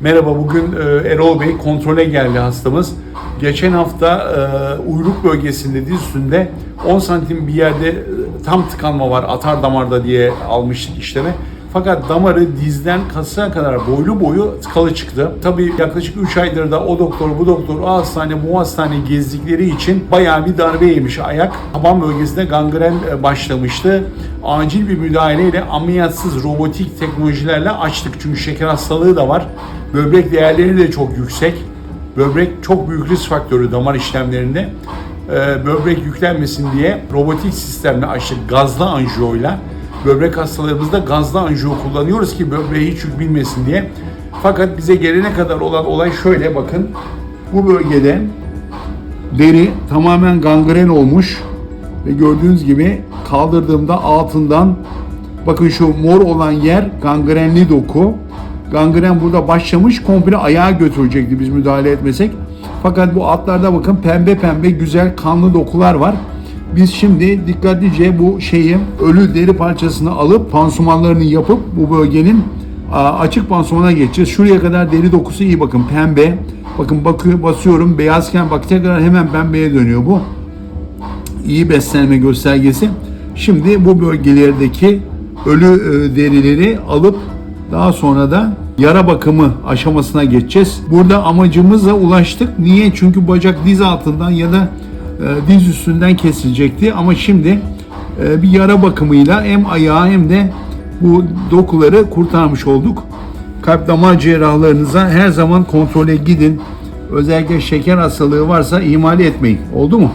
Merhaba, bugün e, Erol Bey kontrole geldi hastamız. Geçen hafta e, uyruk bölgesinde diz üstünde 10 santim bir yerde e, tam tıkanma var atar damarda diye almıştık işleme. Fakat damarı dizden kasığa kadar boylu boyu tıkalı çıktı. Tabii yaklaşık 3 aydır da o doktor bu doktor o hastane bu hastane gezdikleri için bayağı bir darbe yemiş ayak. Taban bölgesinde gangren e, başlamıştı. Acil bir müdahaleyle ameliyatsız robotik teknolojilerle açtık. Çünkü şeker hastalığı da var. Böbrek değerleri de çok yüksek. Böbrek çok büyük risk faktörü damar işlemlerinde. Ee, böbrek yüklenmesin diye robotik sistemle açtık gazlı anjiyoyla. Böbrek hastalarımızda gazlı anjiyo kullanıyoruz ki böbreğe hiç yük binmesin diye. Fakat bize gelene kadar olan olay şöyle bakın. Bu bölgede deri tamamen gangren olmuş ve gördüğünüz gibi kaldırdığımda altından bakın şu mor olan yer gangrenli doku. Gangren burada başlamış komple ayağa götürecekti biz müdahale etmesek. Fakat bu altlarda bakın pembe pembe güzel kanlı dokular var. Biz şimdi dikkatlice bu şeyi ölü deri parçasını alıp pansumanlarını yapıp bu bölgenin açık pansumana geçeceğiz. Şuraya kadar deri dokusu iyi bakın pembe. Bakın bakıyor basıyorum beyazken bak tekrar hemen pembeye dönüyor bu iyi beslenme göstergesi. Şimdi bu bölgelerdeki ölü e, derileri alıp daha sonra da yara bakımı aşamasına geçeceğiz. Burada amacımıza ulaştık. Niye? Çünkü bacak diz altından ya da diz üstünden kesilecekti. Ama şimdi e, bir yara bakımıyla hem ayağı hem de bu dokuları kurtarmış olduk. Kalp damar cerrahlarınıza her zaman kontrole gidin. Özellikle şeker hastalığı varsa ihmal etmeyin. Oldu mu?